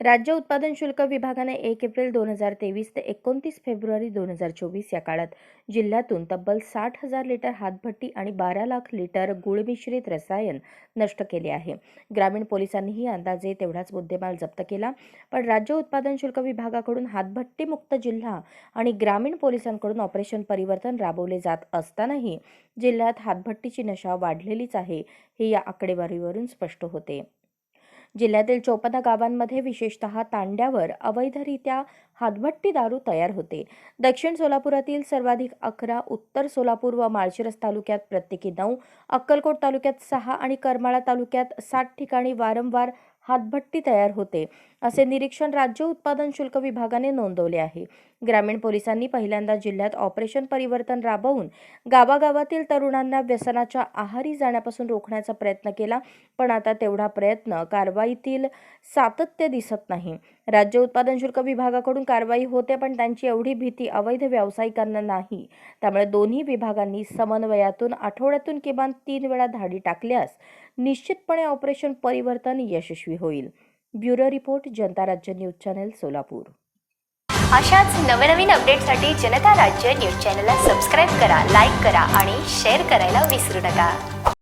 राज्य उत्पादन शुल्क विभागाने एक एप्रिल दोन हजार तेवीस ते एकोणतीस फेब्रुवारी दोन हजार चोवीस या काळात जिल्ह्यातून तब्बल साठ हजार लिटर हातभट्टी आणि बारा लाख लिटर गुळमिश्रित रसायन नष्ट केले आहे. ग्रामीण पोलिसांनीही अंदाजे तेवढाच मुद्देमाल जप्त केला पण राज्य उत्पादन शुल्क विभागाकडून हातभट्टीमुक्त जिल्हा आणि ग्रामीण पोलिसांकडून ऑपरेशन परिवर्तन राबवले जात असतानाही जिल्ह्यात हातभट्टीची नशा वाढलेलीच आहे हे या आकडेवारीवरून स्पष्ट होते. जिल्ह्यातील चोपन्न गावांमध्ये विशेषतः तांड्यावर अवैधरित्या हातभट्टी दारू तयार होते. दक्षिण सोलापुरातील सर्वाधिक अकरा उत्तर सोलापूर व माळशिरस तालुक्यात प्रत्येकी नऊ अक्कलकोट तालुक्यात सहा आणि करमाळा तालुक्यात सात ठिकाणी वारंवार हातभट्टी तयार होते. असे निरीक्षण राज्य उत्पादन शुल्क विभागाने नोंदवले आहे. ग्रामीण पोलिसांनी पहिल्यांदा जिल्ह्यात ऑपरेशन परिवर्तन राबवून गावागावातील तरुणांना व्यसनाच्या आहारी जाण्यापासून रोखण्याचा प्रयत्न केला पण आता तेवढा प्रयत्न कारवाईतील सातत्य दिसत नाही. राज्य उत्पादन शुल्क विभागाकडून कारवाई होते पण त्यांची एवढी भीती अवैध व्यावसायिकांना नाही. त्यामुळे दोन्ही विभागांनी समन्वयातून आठवड्यातून किमान तीन वेळा धाडी टाकल्यास निश्चितपणे ऑपरेशन परिवर्तन यशस्वी होईल. ब्युरो रिपोर्ट जनता राज्य न्यूज चॅनेल सोलापूर. अशाच नवनवीन अपडेटसाठी जनता राज्य न्यूज चॅनलला सबस्क्राईब करा लाईक करा आणि शेअर करायला विसरू नका.